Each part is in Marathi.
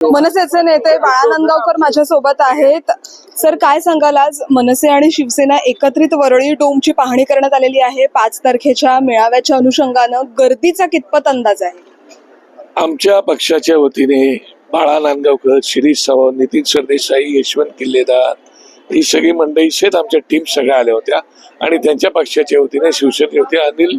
मनसेचे नेते बाळानंदगावकर माझ्या सोबत आहेत. सर काय सांगाल आज? मनसे आणि शिवसेना एकत्रित वरळी डोमची पाहणी करण्यात आलेली आहे. पाच तारखेच्या मेळाव्याच्या अनुषंगानं गर्दीचा कितपत अंदाज आहे? आमच्या पक्षाच्या वतीने बाळा नांदगावकर शिरीष सावंत नितीन सरदेसाई यशवंत किल्लेदार ही सगळी मंडळी शेत आमच्या टीम सगळ्या आल्या होत्या. आणि त्यांच्या पक्षाच्या वतीने शिवसेने होते अनिल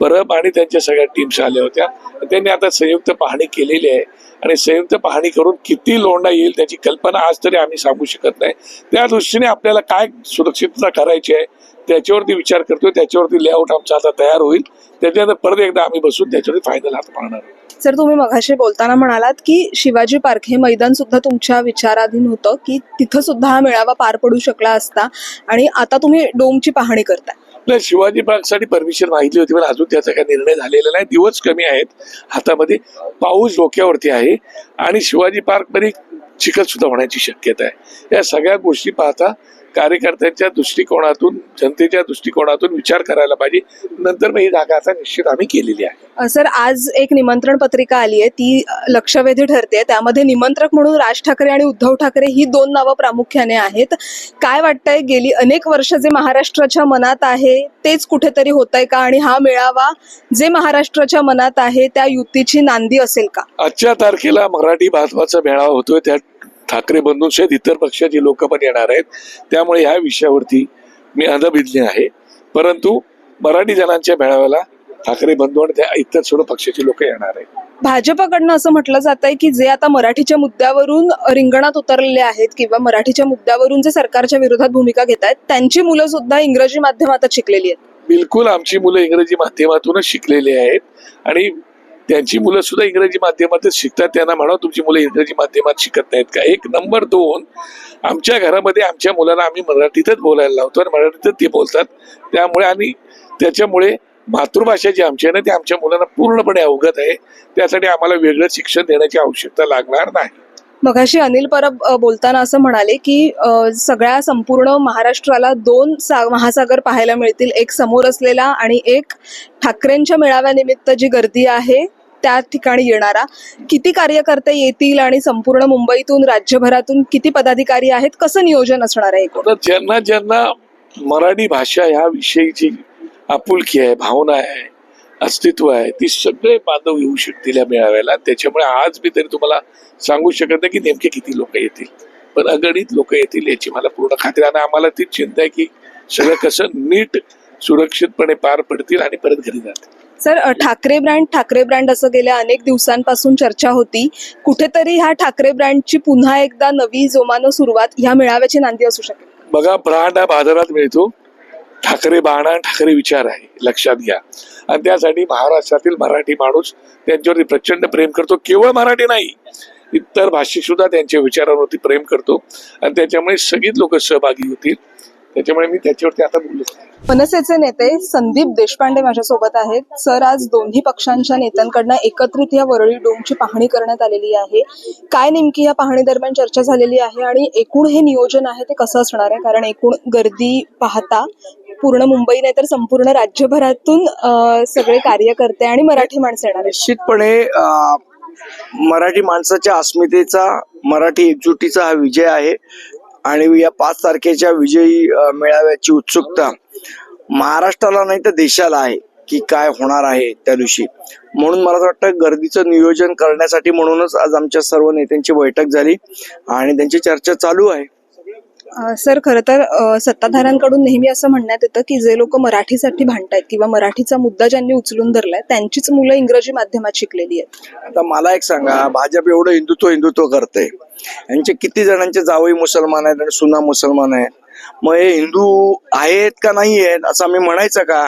परब आणि त्यांच्या सगळ्या टीम्स आल्या होत्या. त्यांनी आता संयुक्त पाहणी केलेली आहे. आणि संयुक्त पाहणी करून किती लोंढा येईल त्याची कल्पना आज तरी आम्ही सांगू शकत नाही. त्या दृष्टीने आपल्याला काय सुरक्षितता करायची आहे त्याच्यावरती विचार करतोय. त्याच्यावरती लेआउट आमचा आता तयार होईल. त्याच्यानंतर परत एकदा आम्ही बसून त्याच्यावरती फायनल हात पाहणार सर तुम्ही मघाशी बोलताना म्हणालात की शिवाजी पार्क हे मैदान सुद्धा तुमच्या विचाराधीन होतं की तिथं सुद्धा हा मेळावा पार पडू शकला असता. आणि आता तुम्ही डोमची पाहणी करताय. नाही शिवाजी पार्कसाठी परमिशन मागितली होती पण अजून त्याचा काही निर्णय झालेला नाही. दिवस कमी आहेत. हातामध्ये पाऊस डोक्यावरती आहे आणि शिवाजी पार्कमध्ये चिखल सुद्धा होण्याची शक्यता आहे. या सगळ्या गोष्टी पाहता कार्यकर्त्यांच्या दृष्टिकोनातून जनतेच्या दृष्टिकोनातून विचार करायला पाहिजे. नंतर मग ही जागा आता निश्चित आम्ही केलेली आहे. सर आज एक निमंत्रण पत्रिका आली आहे. ती लक्षवेधी ठरते. त्यामध्ये निमंत्रक म्हणून राज ठाकरे आणि उद्धव ठाकरे ही दोन नावं प्रामुख्याने आहेत. काय वाटतंय गेली अनेक वर्ष जे महाराष्ट्राच्या मनात आहे तेच कुठेतरी होत आहे का? आणि हा मेळावा जे महाराष्ट्राच्या मनात आहे त्या युतीची नांदी असेल का? आजच्या तारखेला मराठी भाजपाचा मेळावा होतोय. त्या ठाकरे बंधूंसहित इतर पक्षाची लोक पण येणार आहेत. त्यामुळे ह्या विषयावरती मी अंधभिज्ञ आहे. परंतु मराठी जनांच्या मेळाव्याला ठाकरे बंधू आणि त्या इतर सर्व पक्षाची लोक येणार आहेत. भाजपकडनं असं म्हटलं जात आहे की जे आता मराठीच्या मुद्द्यावरून रिंगणात उतरलेले आहेत किंवा मराठीच्या मुद्द्यावरून जे सरकारच्या विरोधात भूमिका घेत आहेत त्यांची मुलं सुद्धा इंग्रजी माध्यमातच शिकलेली आहेत. बिलकुल आमची मुलं इंग्रजी माध्यमातूनच शिकलेली आहेत. आणि त्यांची मुलं सुद्धा इंग्रजी माध्यमातच शिकतात. त्यांना म्हणा तुमची मुलं इंग्रजी माध्यमात शिकत नाहीत का? एक नंबर दोन आमच्या घरामध्ये आमच्या मुलांना आम्ही मराठीतच बोलायला लावतो आणि मराठीतच ते बोलतात. त्यामुळे आणि त्याच्यामुळे मातृभाषा जी आमची आहे ना ती आमच्या मुलांना पूर्णपणे अवगत आहे. त्यासाठी आम्हाला वेगळं शिक्षण देण्याची आवश्यकता लागणार नाही. मगाशी अनिल परब बोलताना असं म्हणाले की सगळ्या संपूर्ण महाराष्ट्राला दोन सा महासागर पाहायला मिळतील. एक समोर असलेला आणि एक ठाकरेंच्या मेळाव्यानिमित्त जी गर्दी आहे त्या ठिकाणी येणारा. किती कार्यकर्ते येतील आणि संपूर्ण मुंबईतून राज्यभरातून किती पदाधिकारी आहेत? कसं नियोजन असणार आहे ज्यांना ज्यांना मराठी भाषा ह्या विषयीची आपुलकी आहे भावना आहे अस्तित्व आहे ती सगळे बांधव येऊ शकतील या मेळाव्याला. त्याच्यामुळे आज मी तरी तुम्हाला सांगू शकत नाही की नेमके किती लोक येतील. पण अगणित लोक येतील याची मला पूर्ण खात्री आणि आम्हाला ती चिंता आहे की सगळं कसं नीट सुरक्षितपणे पार पडतील आणि परत घरी जातील. Sir Thackeray brand Thackeray brand असं गेल्या अनेक दिवसांपासून चर्चा होती. कुठेतरी ह्या ठाकरे ब्रँडची पुन्हा एकदा नवी जोमानं सुरुवात ह्या मेळाव्याची नांदी असू शकेल. बघा ब्रांड हा बाजारात मिळतो. ठाकरे बाणा ठाकरे विचार आहे लक्षात घ्या. आणि त्यासाठी महाराष्ट्रातील मराठी माणूस त्यांच्यावरती प्रचंड प्रेम करतो. केवळ मराठी नाही इतर भाषिक सुद्धा त्यांच्या विचारांवरती प्रेम करतो. आणि त्याच्यामुळे सगळीच लोक सहभागी होतील. त्याच्यामुळे मी त्याच्यावरती आता नाही मनसेचे नेते संदीप देशपांडे माझ्यासोबत आहेत. सर आज दोन्ही पक्षांच्या नेत्यांकडनं एकत्रित या वरळी डोमची पाहणी करण्यात आलेली आहे. काय नेमकी या पाहणी दरम्यान चर्चा झालेली आहे आणि एकूण हे नियोजन आहे ते कसं असणार आहे? कारण एकूण गर्दी पाहता पूर्ण मुंबई नाही तर संपूर्ण राज्यभरातून सगळे कार्यकर्ते आणि मराठी माणसं येणार आहेत. निश्चितपणे मराठी माणसाच्या अस्मितेचा मराठी एकजुटीचा हा विजय आहे. आणि या पाच तारखेच्या विजयी मेळाव्याची उत्सुकता महाराष्ट्राला नाही तर देशाला आहे की काय होणार आहे त्या दिवशी. म्हणून मला असं वाटतं गर्दीचं नियोजन करण्यासाठी म्हणूनच आज आमच्या सर्व नेत्यांची बैठक झाली आणि त्यांची चर्चा चालू आहे. सर खरं तर सत्ताधाऱ्यांकडून नेहमी असं म्हणण्यात येतं की जे लोक मराठीसाठी भांडतायत किंवा मराठीचा मुद्दा ज्यांनी उचलून धरलाय त्यांचीच मुलं इंग्रजी माध्यमात शिकलेली आहेत. आता मला एक सांगा भाजप एवढं हिंदुत्व हिंदुत्व करते यांचे किती जणांचे जावई मुसलमान आहेत आणि सुना मुसलमान आहेत. मग हे हिंदू आहेत का नाही आहेत असं आम्ही म्हणायचं का?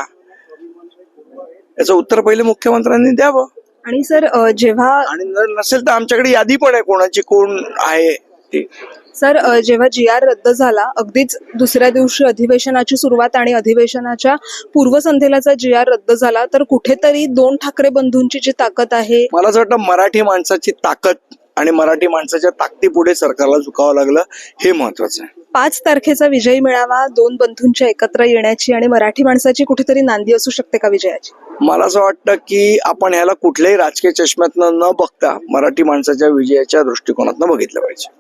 याचं उत्तर पहिले मुख्यमंत्र्यांनी द्यावं. आणि सर जेव्हा आणि जर नसेल तर आमच्याकडे यादी पण आहे कोणाची कोण आहे ते. सर जेव्हा जी आर रद्द झाला अगदीच दुसऱ्या दिवशी अधिवेशनाची सुरुवात आणि अधिवेशनाच्या पूर्वसंध्येलाचा जी आर रद्द झाला तर कुठेतरी दोन ठाकरे बंधूंची जी ताकद आहे मला असं वाटतं मराठी माणसाची ताकद आणि मराठी माणसाच्या ताकदीपुढे सरकारला झुकावं लागलं हे महत्वाचं आहे. पाच तारखेचा विजयी मेळावा दोन बंधूंच्या एकत्र येण्याची आणि मराठी माणसाची कुठेतरी नांदी असू शकते का विजयाची? मला असं वाटतं की आपण ह्याला कुठल्याही राजकीय चष्म्यातनं न बघता मराठी माणसाच्या विजयाच्या दृष्टिकोनातनं बघितलं पाहिजे.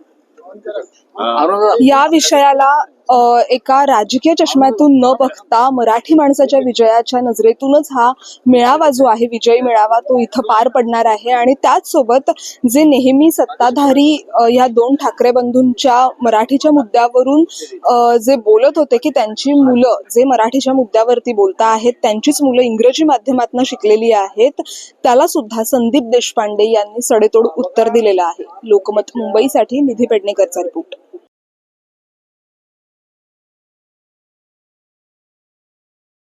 या विषयाला एका राजकीय चष्म्यातून न बघता मराठी माणसाच्या विजयाच्या नजरेतूनच हा मेळावा जो आहे विजयी मेळावा तो इथं पार पडणार आहे. आणि त्याचसोबत जे नेहमी सत्ताधारी या दोन ठाकरे बंधूंच्या मराठीच्या मुद्द्यावरून जे बोलत होते की त्यांची मुलं जे मराठीच्या मुद्द्यावरती बोलता आहेत त्यांचीच मुलं इंग्रजी माध्यमातून शिकलेली आहेत त्याला सुद्धा संदीप देशपांडे यांनी सडेतोड उत्तर दिलेलं आहे. लोकमत मुंबईसाठी निधी पेडणेकरचा रिपोर्ट.